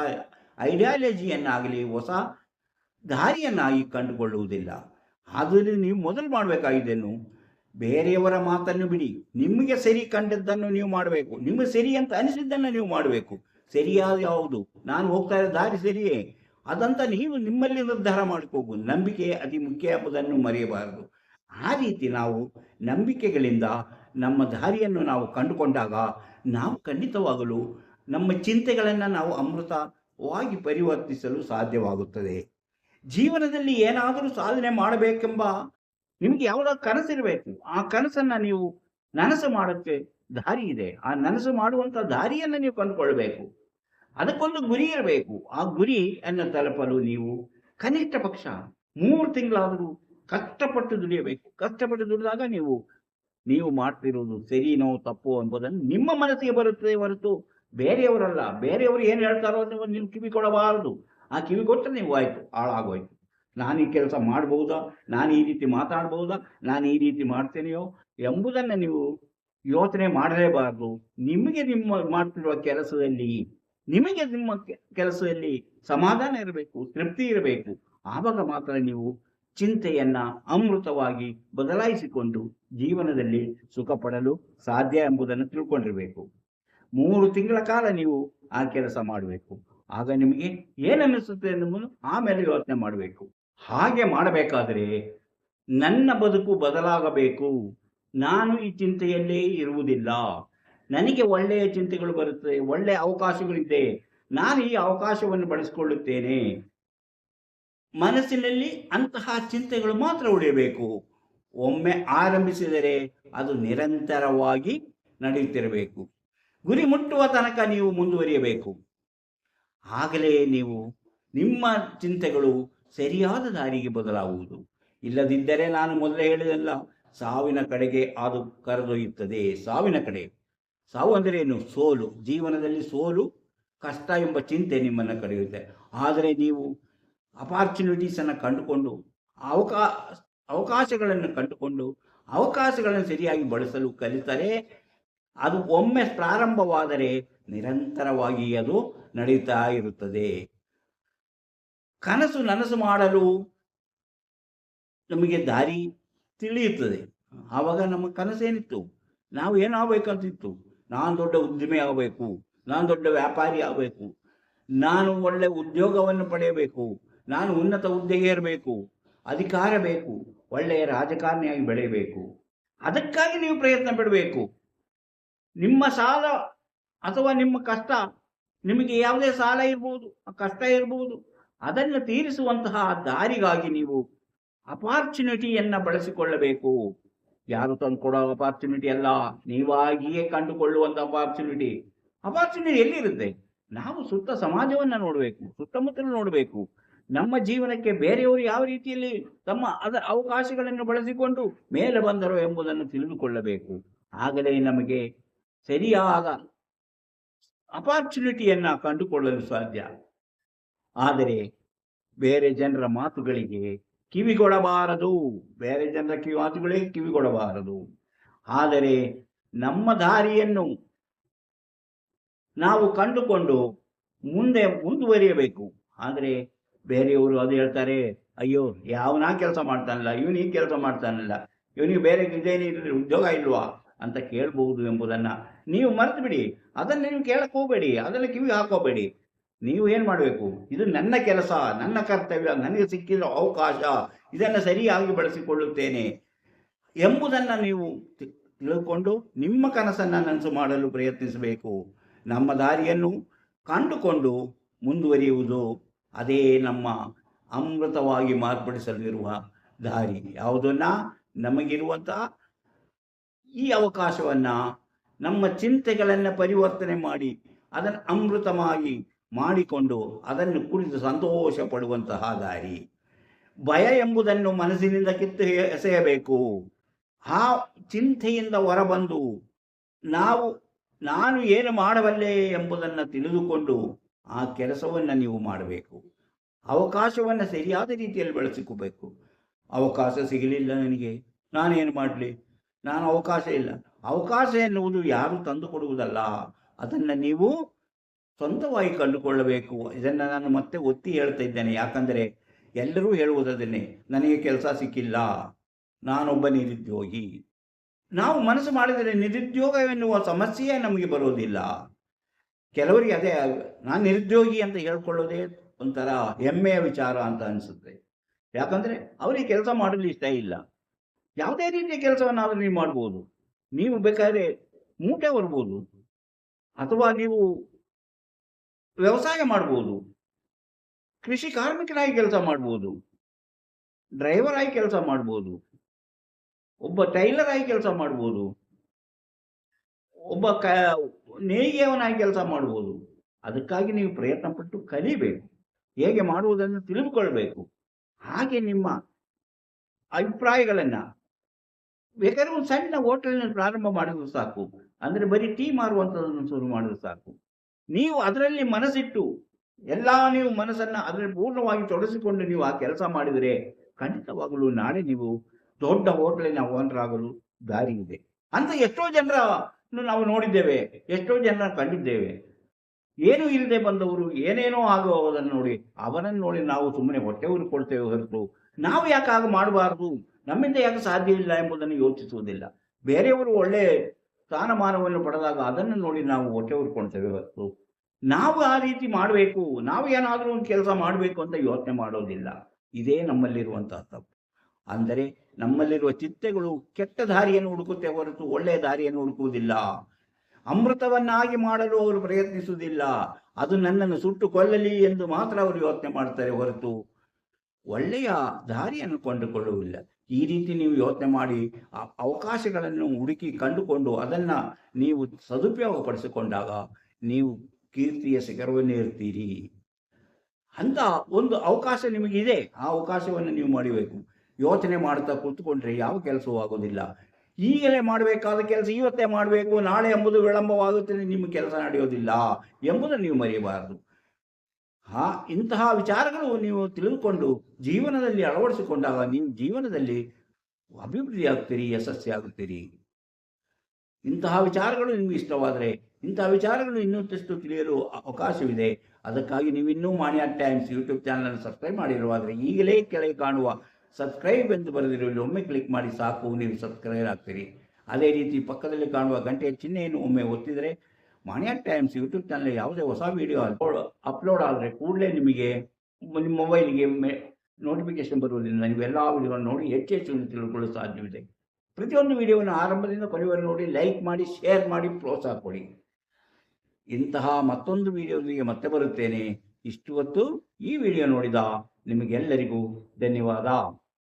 ಐಡಿಯಾಲಜಿಯನ್ನಾಗಲಿ ಹೊಸ ದಾರಿಯನ್ನಾಗಿ ಕಂಡುಕೊಳ್ಳುವುದಿಲ್ಲ. ಆದ್ದರಿಂದ ನೀವು ಮೊದಲು ಮಾಡಬೇಕಾಗಿದ್ದೇನು? ಬೇರೆಯವರ ಮಾತನ್ನು ಬಿಡಿ. ನಿಮಗೆ ಸರಿ ಕಂಡದ್ದನ್ನು ನೀವು ಮಾಡಬೇಕು. ನಿಮಗೆ ಸರಿ ಅಂತ ಅನಿಸಿದ್ದನ್ನು ನೀವು ಮಾಡಬೇಕು. ಸರಿಯಾದ ಯಾವುದು? ನಾನು ಹೋಗ್ತಾ ಇರೋ ದಾರಿ ಸರಿಯೇ? ಅದಂತ ನೀವು ನಿಮ್ಮಲ್ಲಿ ನಿರ್ಧಾರ ಮಾಡ್ಕೋಬೋದು ನಂಬಿಕೆ ಅತಿ ಮುಖ್ಯ ಎಂಬುದನ್ನು ಮರೆಯಬಾರದು. ಆ ರೀತಿ ನಾವು ನಂಬಿಕೆಗಳಿಂದ ನಮ್ಮ ದಾರಿಯನ್ನು ನಾವು ಕಂಡುಕೊಂಡಾಗ ನಾವು ಖಂಡಿತವಾಗಲು ನಮ್ಮ ಚಿಂತೆಗಳನ್ನು ನಾವು ಅಮೃತವಾಗಿ ಪರಿವರ್ತಿಸಲು ಸಾಧ್ಯವಾಗುತ್ತದೆ. ಜೀವನದಲ್ಲಿ ಏನಾದರೂ ಸಾಧನೆ ಮಾಡಬೇಕೆಂಬ ನಿಮಗೆ ಯಾವುದಾದ್ರು ಕನಸಿರಬೇಕು. ಆ ಕನಸನ್ನ ನೀವು ನನಸು ಮಾಡೋಕ್ಕೆ ದಾರಿ ಇದೆ. ಆ ನನಸು ಮಾಡುವಂಥ ದಾರಿಯನ್ನು ನೀವು ಕಂಡುಕೊಳ್ಬೇಕು. ಅದಕ್ಕೊಂದು ಗುರಿ ಇರಬೇಕು. ಆ ಗುರಿ ಅನ್ನು ತಲುಪಲು ನೀವು ಕನಿಷ್ಠ ಪಕ್ಷ ಮೂರು ತಿಂಗಳಾದರೂ ಕಷ್ಟಪಟ್ಟು ದುಡಿಯಬೇಕು. ಕಷ್ಟಪಟ್ಟು ದುಡಿದಾಗ ನೀವು ನೀವು ಮಾಡ್ತಿರೋದು ಸರಿನೋ ತಪ್ಪೋ ಎಂಬುದನ್ನು ನಿಮ್ಮ ಮನಸ್ಸಿಗೆ ಬರುತ್ತದೆ ಹೊರತು ಬೇರೆಯವರಲ್ಲ. ಬೇರೆಯವರು ಏನು ಹೇಳ್ತಾರೋ ನೀವು ನೀವು ಕಿವಿ ಕೊಡಬಾರದು ಆ ಕಿವಿ ಕೊಟ್ಟರೆ ನೀವು ಆಯ್ತು, ಹಾಳಾಗೋಯ್ತು. ನಾನು ಈ ಕೆಲಸ ಮಾಡ್ಬೋದಾ ನಾನು ಈ ರೀತಿ ಮಾತಾಡ್ಬೋದಾ ನಾನು ಈ ರೀತಿ ಮಾಡ್ತೇನೆಯೋ ಎಂಬುದನ್ನು ನೀವು ಯೋಚನೆ ಮಾಡಲೇಬಾರದು. ನಿಮಗೆ ನಿಮ್ಮ ಮಾಡ್ತಿರುವ ಕೆಲಸದಲ್ಲಿ, ನಿಮಗೆ ನಿಮ್ಮ ಕೆಲಸದಲ್ಲಿ ಸಮಾಧಾನ ಇರಬೇಕು, ತೃಪ್ತಿ ಇರಬೇಕು. ಆವಾಗ ಮಾತ್ರ ನೀವು ಚಿಂತೆಯನ್ನ ಅಮೃತವಾಗಿ ಬದಲಾಯಿಸಿಕೊಂಡು ಜೀವನದಲ್ಲಿ ಸುಖ ಸಾಧ್ಯ ಎಂಬುದನ್ನು ತಿಳ್ಕೊಂಡಿರಬೇಕು. ಮೂರು ತಿಂಗಳ ಕಾಲ ನೀವು ಆ ಕೆಲಸ ಮಾಡಬೇಕು. ಆಗ ನಿಮಗೆ ಏನನ್ನಿಸುತ್ತೆ ಎನ್ನುವುದು ಆಮೇಲೆ ಯೋಚನೆ ಮಾಡಬೇಕು. ಹಾಗೆ ಮಾಡಬೇಕಾದರೆ ನನ್ನ ಬದುಕು ಬದಲಾಗಬೇಕು. ನಾನು ಈ ಚಿಂತೆಯಲ್ಲೇ ಇರುವುದಿಲ್ಲ. ನನಗೆ ಒಳ್ಳೆಯ ಚಿಂತೆಗಳು ಬರುತ್ತೆ, ಒಳ್ಳೆಯ ಅವಕಾಶಗಳಿದೆ. ನಾನು ಈ ಅವಕಾಶವನ್ನು ಬಳಸಿಕೊಳ್ಳುತ್ತೇನೆ. ಮನಸ್ಸಿನಲ್ಲಿ ಅಂತಹ ಚಿಂತೆಗಳು ಮಾತ್ರ ಉಳಿಯಬೇಕು. ಒಮ್ಮೆ ಆರಂಭಿಸಿದರೆ ಅದು ನಿರಂತರವಾಗಿ ನಡೆಯುತ್ತಿರಬೇಕು. ಗುರಿ ಮುಟ್ಟುವ ತನಕ ನೀವು ಮುಂದುವರಿಯಬೇಕು. ಆಗಲೇ ನೀವು ನಿಮ್ಮ ಚಿಂತೆಗಳು ಸರಿಯಾದ ದಾರಿಗೆ ಬದಲಾಗುವುದು. ಇಲ್ಲದಿದ್ದರೆ ನಾನು ಮೊದಲೇ ಹೇಳಿದಲ್ಲ, ಸಾವಿನ ಕಡೆಗೆ ಅದು ಕರೆದೊಯ್ಯುತ್ತದೆ. ಸಾವಿನ ಕಡೆ. ಸಾವು ಅಂದರೆ ಏನು? ಸೋಲು. ಜೀವನದಲ್ಲಿ ಸೋಲು, ಕಷ್ಟ ಎಂಬ ಚಿಂತೆ ನಿಮ್ಮನ್ನು ಕರೆಯುತ್ತೆ. ಆದರೆ ನೀವು ಅಪಾರ್ಚುನಿಟೀಸನ್ನು ಕಂಡುಕೊಂಡು, ಅವಕಾ, ಅವಕಾಶಗಳನ್ನು ಕಂಡುಕೊಂಡು, ಅವಕಾಶಗಳನ್ನು ಸರಿಯಾಗಿ ಬಳಸಲು ಕಲಿತರೆ ಅದು ಒಮ್ಮೆ ಪ್ರಾರಂಭವಾದರೆ ನಿರಂತರವಾಗಿ ಅದು ನಡೀತಾ ಇರುತ್ತದೆ. ಕನಸು ನನಸು ಮಾಡಲು ನಮಗೆ ದಾರಿ ತಿಳಿಯುತ್ತದೆ. ಆವಾಗ ನಮ್ಮ ಕನಸೇನಿತ್ತು. ನಾವು ಏನಾಗಬೇಕಂತಿತ್ತು? ನಾನು ದೊಡ್ಡ ಉದ್ದಿಮೆ ಆಗಬೇಕು. ನಾನು ದೊಡ್ಡ ವ್ಯಾಪಾರಿ ಆಗಬೇಕು. ನಾನು ಒಳ್ಳೆ ಉದ್ಯೋಗವನ್ನು ಪಡೆಯಬೇಕು. ನಾನು ಉನ್ನತ ಹುದ್ದೆಗೆ ಇರಬೇಕು ಅಧಿಕಾರ ಬೇಕು, ಒಳ್ಳೆಯ ರಾಜಕಾರಣಿಯಾಗಿ ಬೆಳೆಯಬೇಕು. ಅದಕ್ಕಾಗಿ ನೀವು ಪ್ರಯತ್ನ ಪಡಬೇಕು. ನಿಮ್ಮ ಸಾಲ ಅಥವಾ ನಿಮ್ಮ ಕಷ್ಟ, ನಿಮಗೆ ಯಾವುದೇ ಸಾಲ ಇರ್ಬೋದು ಕಷ್ಟ ಇರ್ಬೋದು, ಅದನ್ನು ತೀರಿಸುವಂತಹ ದಾರಿಗಾಗಿ ನೀವು ಅಪಾರ್ಚುನಿಟಿಯನ್ನು ಬಳಸಿಕೊಳ್ಳಬೇಕು. ಯಾರು ತಂದು ಕೊಡೋ ಅಪಾರ್ಚುನಿಟಿ ಅಲ್ಲ, ನೀವಾಗಿಯೇ ಕಂಡುಕೊಳ್ಳುವಂಥ ಅಪಾರ್ಚುನಿಟಿ. ಅಪಾರ್ಚುನಿಟಿ ಎಲ್ಲಿರುತ್ತೆ? ನಾವು ಸುತ್ತ ಸಮಾಜವನ್ನ ನೋಡಬೇಕು, ಸುತ್ತಮುತ್ತಲು ನೋಡಬೇಕು. ನಮ್ಮ ಜೀವನಕ್ಕೆ ಬೇರೆಯವರು ಯಾವ ರೀತಿಯಲ್ಲಿ ತಮ್ಮ ಅದ ಅವಕಾಶಗಳನ್ನು ಬಳಸಿಕೊಂಡು ಮೇಲೆ ಬಂದರು ಎಂಬುದನ್ನು ತಿಳಿದುಕೊಳ್ಳಬೇಕು. ಆಗಲೇ ನಮಗೆ ಸರಿಯಾದ ಅಪಾರ್ಚುನಿಟಿಯನ್ನು ಕಂಡುಕೊಳ್ಳಲು ಸಾಧ್ಯ. ಆದರೆ ಬೇರೆ ಜನರ ಮಾತುಗಳಿಗೆ ಕಿವಿಗೊಡಬಾರದು. ಬೇರೆ ಜನರ ಕಿವಿ ಮಾತುಗಳಿಗೆ ಕಿವಿಗೊಡಬಾರದು. ಆದರೆ ನಮ್ಮ ದಾರಿಯನ್ನು ನಾವು ಕಂಡುಕೊಂಡು ಮುಂದೆ ಮುಂದುವರಿಯಬೇಕು. ಆದರೆ ಬೇರೆಯವರು ಅದು ಹೇಳ್ತಾರೆ, ಅಯ್ಯೋ, ಯಾವನಾ ಕೆಲಸ ಮಾಡ್ತಾನಲ್ಲ, ಇವನು ಈ ಕೆಲಸ ಮಾಡ್ತಾನಲ್ಲ, ಇವನಿಗೆ ಬೇರೆ ಇದೇನು ಉದ್ಯೋಗ ಇಲ್ವಾ? ಅಂತ ಕೇಳಬಹುದು ಎಂಬುದನ್ನು ನೀವು ಮರೆತು ಬಿಡಿ ಅದನ್ನು ನೀವು ಕೇಳಕ್ಕೆ ಹೋಗಬೇಡಿ, ಅದನ್ನು ಕಿವಿಗೆ ಹಾಕೋಬೇಡಿ. ನೀವು ಏನು ಮಾಡಬೇಕು? ಇದು ನನ್ನ ಕೆಲಸ, ನನ್ನ ಕರ್ತವ್ಯ, ನನಗೆ ಸಿಕ್ಕಿದ ಅವಕಾಶ, ಇದನ್ನು ಸರಿಯಾಗಿ ಬಳಸಿಕೊಳ್ಳುತ್ತೇನೆ ಎಂಬುದನ್ನು ನೀವು ತಿಳ್ಕೊಂಡು ನಿಮ್ಮ ಕನಸನ್ನು ನನಸು ಮಾಡಲು ಪ್ರಯತ್ನಿಸಬೇಕು. ನಮ್ಮ ದಾರಿಯನ್ನು ಕಂಡುಕೊಂಡು ಮುಂದುವರಿಯುವುದು ಅದೇ ನಮ್ಮ ಅಮೃತವಾಗಿ ಮಾರ್ಪಡಿಸಲಿರುವ ದಾರಿ. ಯಾವುದನ್ನು? ನಮಗಿರುವಂತಹ ಈ ಅವಕಾಶವನ್ನ ನಮ್ಮ ಚಿಂತೆಗಳನ್ನು ಪರಿವರ್ತನೆ ಮಾಡಿ, ಅದನ್ನು ಅಮೃತವಾಗಿ ಮಾಡಿಕೊಂಡು ಅದನ್ನು ಕುರಿತು ಸಂತೋಷ ಪಡುವಂತಹ ದಾರಿ. ಭಯ ಎಂಬುದನ್ನು ಮನಸ್ಸಿನಿಂದ ಕಿತ್ತು ಎಸೆಯಬೇಕು. ಆ ಚಿಂತೆಯಿಂದ ಹೊರಬಂದು ನಾವು, ನಾನು ಏನು ಮಾಡಬಲ್ಲೆ ಎಂಬುದನ್ನು ತಿಳಿದುಕೊಂಡು ಆ ಕೆಲಸವನ್ನು ನೀವು ಮಾಡಬೇಕು. ಅವಕಾಶವನ್ನು ಸರಿಯಾದ ರೀತಿಯಲ್ಲಿ ಬಳಸಿಕೋಬೇಕು. ಅವಕಾಶ ಸಿಗಲಿಲ್ಲ ನನಗೆ. ನಾನೇನು ಮಾಡಲಿ? ನಾನು ಅವಕಾಶ ಇಲ್ಲ. ಅವಕಾಶ ಎನ್ನುವುದು ಯಾರು ತಂದು ಕೊಡುವುದಲ್ಲ. ಅದನ್ನು ನೀವು ಸ್ವಂತವಾಗಿ ಕಂಡುಕೊಳ್ಳಬೇಕು. ಇದನ್ನು ನಾನು ಮತ್ತೆ ಒತ್ತಿ ಹೇಳ್ತಾ ಇದ್ದೇನೆ. ಯಾಕಂದರೆ ಎಲ್ಲರೂ ಹೇಳುವುದನ್ನೇ, ನನಗೆ ಕೆಲಸ ಸಿಕ್ಕಿಲ್ಲ. ನಾನೊಬ್ಬ ನಿರುದ್ಯೋಗಿ. ನಾವು ಮನಸ್ಸು ಮಾಡಿದರೆ ನಿರುದ್ಯೋಗ ಎನ್ನುವ ಸಮಸ್ಯೆಯೇ ನಮಗೆ ಬರೋದಿಲ್ಲ. ಕೆಲವರಿಗೆ ಅದೇ ನಾನು ನಿರುದ್ಯೋಗಿ ಅಂತ ಹೇಳ್ಕೊಳ್ಳೋದೇ ಒಂಥರ ಹೆಮ್ಮೆಯ ವಿಚಾರ ಅಂತ ಅನಿಸುತ್ತೆ. ಯಾಕಂದರೆ ಅವರಿಗೆ ಕೆಲಸ ಮಾಡಲು ಇಷ್ಟ ಇಲ್ಲ. ಯಾವುದೇ ರೀತಿಯ ಕೆಲಸವನ್ನಾದರೂ ನೀವು ಮಾಡ್ಬೋದು. ನೀವು ಬೇಕಾದರೆ ಮೂಟೆ ಬರ್ಬೋದು ಅಥವಾ ನೀವು ವ್ಯವಸಾಯ ಮಾಡ್ಬೋದು. ಕೃಷಿ ಕಾರ್ಮಿಕರಾಗಿ ಕೆಲಸ ಮಾಡ್ಬೋದು. ಡ್ರೈವರ್ ಆಗಿ ಕೆಲಸ ಮಾಡ್ಬೋದು. ಒಬ್ಬ ಟೈಲರ್ ಆಗಿ ಕೆಲಸ ಮಾಡ್ಬೋದು. ಒಬ್ಬ ಕ, ನೇಯ್ಗೆಯವನಾಗಿ ಕೆಲಸ ಮಾಡ್ಬೋದು ಅದಕ್ಕಾಗಿ ನೀವು ಪ್ರಯತ್ನ ಪಟ್ಟು ಕಲಿಬೇಕು. ಹೇಗೆ ಮಾಡುವುದನ್ನು ತಿಳಿದುಕೊಳ್ಬೇಕು. ಹಾಗೆ ನಿಮ್ಮ ಅಭಿಪ್ರಾಯಗಳನ್ನು, ಬೇಕಾದ್ರೆ ಒಂದು ಸಣ್ಣ ಹೋಟೆಲ್ನ ಪ್ರಾರಂಭ ಮಾಡಿದ್ರು ಸಾಕು. ಅಂದ್ರೆ ಬರೀ ಟೀ ಮಾರುವಂಥದ್ದನ್ನು ಶುರು ಮಾಡಿದ್ರು ಸಾಕು. ನೀವು ಅದರಲ್ಲಿ ಮನಸ್ಸಿಟ್ಟು, ಎಲ್ಲ ನೀವು ಮನಸ್ಸನ್ನ ಅದರಲ್ಲಿ ಪೂರ್ಣವಾಗಿ ತೊಡಸಿಕೊಂಡು ನೀವು ಆ ಕೆಲಸ ಮಾಡಿದರೆ, ಖಂಡಿತವಾಗಲು ನಾಳೆ ನೀವು ದೊಡ್ಡ ಹೋಟೆಲಿನ ಓನರಾಗಲು ದಾರಿ ಇದೆ ಅಂತ ಎಷ್ಟೋ ಜನರನ್ನು ನಾವು ನೋಡಿದ್ದೇವೆ. ಎಷ್ಟೋ ಜನ ಕಂಡಿದ್ದೇವೆ. ಏನು ಇಲ್ಲದೆ ಬಂದವರು, ಏನೇನೋ ಆಗುವುದನ್ನು ನೋಡಿ ಅವರನ್ನು ನೋಡಿ ನಾವು ಸುಮ್ಮನೆ ಹೊಟ್ಟೆ ಉರಿಕೊಳ್ತೇವೆ ಹೊರತು ನಾವು ಯಾಕೆ ಹಾಗೆ ಮಾಡಬಾರದು? ನಮ್ಮಿಂದ ಯಾಕೆ ಸಾಧ್ಯ ಇಲ್ಲ ಎಂಬುದನ್ನು ಯೋಚಿಸುವುದಿಲ್ಲ. ಬೇರೆಯವರು ಒಳ್ಳೆ ಸ್ಥಾನಮಾನವನ್ನು ಪಡೆದಾಗ ಅದನ್ನು ನೋಡಿ ನಾವು ಹೊಟ್ಟೆ ಉರ್ಕೊಳ್ತೇವೆ ಹೊರತು ನಾವು ಆ ರೀತಿ ಮಾಡಬೇಕು, ನಾವು ಏನಾದರೂ ಒಂದು ಕೆಲಸ ಮಾಡಬೇಕು ಅಂತ ಯೋಚನೆ ಮಾಡೋದಿಲ್ಲ. ಇದೇ ನಮ್ಮಲ್ಲಿರುವಂತಹ ತಪ್ಪು. ಅಂದರೆ ನಮ್ಮಲ್ಲಿರುವ ಚಿತ್ತೆಗಳು ಕೆಟ್ಟ ದಾರಿಯನ್ನು ಹುಡುಕುತ್ತೆ ಹೊರತು ಒಳ್ಳೆಯ ದಾರಿಯನ್ನು ಹುಡುಕುವುದಿಲ್ಲ. ಅಮೃತವನ್ನಾಗಿ ಮಾಡಲು ಅವರು ಪ್ರಯತ್ನಿಸುವುದಿಲ್ಲ. ಅದು ನನ್ನನ್ನು ಸುಟ್ಟು ಕೊಲ್ಲಲಿ ಎಂದು ಮಾತ್ರ ಅವರು ಯೋಚನೆ ಮಾಡ್ತಾರೆ ಹೊರತು ಒಳ್ಳೆಯ ದಾರಿಯನ್ನು ಕೊಂಡುಕೊಳ್ಳುವುದಿಲ್ಲ. ಈ ರೀತಿ ನೀವು ಯೋಚನೆ ಮಾಡಿ ಅವಕಾಶಗಳನ್ನು ಹುಡುಕಿ ಕಂಡುಕೊಂಡು ಅದನ್ನ ನೀವು ಸದುಪಯೋಗಪಡಿಸಿಕೊಂಡಾಗ ನೀವು ಕೀರ್ತಿಯ ಶಿಖರವನ್ನೇ ಇರ್ತೀರಿ ಅಂತ ಒಂದು ಅವಕಾಶ ನಿಮಗಿದೆ. ಆ ಅವಕಾಶವನ್ನು ನೀವು ಮಾಡಬೇಕು. ಯೋಚನೆ ಮಾಡ್ತಾ ಕೂತ್ಕೊಂಡ್ರೆ ಯಾವ ಕೆಲಸವೂ ಆಗೋದಿಲ್ಲ. ಈಗಲೇ ಮಾಡಬೇಕಾದ ಕೆಲಸ ಇವತ್ತೇ ಮಾಡಬೇಕು, ನಾಳೆ ಎಂಬುದು ವಿಳಂಬವಾಗುತ್ತದೆ ನಿಮ್ಮ ಕೆಲಸ ನಡೆಯೋದಿಲ್ಲ ಎಂಬುದನ್ನು ನೀವು ಮರೆಯಬಾರದು. ಹಾ, ಇಂತಹ ವಿಚಾರಗಳು ನೀವು ತಿಳಿದುಕೊಂಡು ಜೀವನದಲ್ಲಿ ಅಳವಡಿಸಿಕೊಂಡಾಗ ನಿಮ್ಮ ಜೀವನದಲ್ಲಿ ಅಭಿವೃದ್ಧಿ ಆಗ್ತೀರಿ ಯಶಸ್ವಿಯಾಗುತ್ತೀರಿ ಇಂತಹ ವಿಚಾರಗಳು ನಿಮಗೆ ಇಷ್ಟವಾದರೆ, ಇಂತಹ ವಿಚಾರಗಳು ಇನ್ನೊಂದಷ್ಟು ತಿಳಿಯಲು ಅವಕಾಶವಿದೆ. ಅದಕ್ಕಾಗಿ ನೀವಿನ್ನೂ ಮಾಣಿಯ ಟೈಮ್ಸ್ ಯೂಟ್ಯೂಬ್ ಚಾನಲನ್ನು ಸಬ್ಸ್ಕ್ರೈಬ್ ಮಾಡಿರುವಾದರೆ ಈಗಲೇ ಕೆಳಗೆ ಕಾಣುವ ಸಬ್ಸ್ಕ್ರೈಬ್ ಎಂದು ಬರೆದಿರುವಲ್ಲಿ ಒಮ್ಮೆ ಕ್ಲಿಕ್ ಮಾಡಿ ಸಾಕು, ನೀವು ಸಬ್ಸ್ಕ್ರೈಬ್ ಆಗ್ತೀರಿ. ಅದೇ ರೀತಿ ಪಕ್ಕದಲ್ಲಿ ಕಾಣುವ ಗಂಟೆಯ ಚಿಹ್ನೆಯನ್ನು ಒಮ್ಮೆ ಒತ್ತಿದರೆ ಮಾಣಿಯ ಟೈಮ್ಸ್ ಯೂಟ್ಯೂಬ್ ಚಾನಲ್ ಯಾವುದೇ ಹೊಸ ವಿಡಿಯೋ ಅಪ್ಲೋಡ್ ಅಪ್ಲೋಡ್ ಆದರೆ ಕೂಡಲೇ ನಿಮಗೆ ನಿಮ್ಮ ಮೊಬೈಲಿಗೆ ಮೆ ನೋಟಿಫಿಕೇಶನ್ ಬರುವುದರಿಂದ ನೀವು ಎಲ್ಲ ವಿಡಿಯೋಗಳನ್ನು ನೋಡಿ ಹೆಚ್ಚು ಹೆಚ್ಚು ತಿಳ್ಕೊಳ್ಳಲು ಸಾಧ್ಯವಿದೆ. ಪ್ರತಿಯೊಂದು ವಿಡಿಯೋವನ್ನು ಆರಂಭದಿಂದ ಕೊನೆಯವರೆಗೆ ನೋಡಿ ಲೈಕ್ ಮಾಡಿ ಶೇರ್ ಮಾಡಿ, ಪ್ರೋತ್ಸಾಹ ಕೊಡಿ. ಇಂತಹ ಮತ್ತೊಂದು ವಿಡಿಯೋದೊಂದಿಗೆ ಮತ್ತೆ ಬರುತ್ತೇನೆ. ಇಷ್ಟು ಹೊತ್ತು ಈ ವಿಡಿಯೋ ನೋಡಿದ ನಿಮಗೆಲ್ಲರಿಗೂ ಧನ್ಯವಾದ.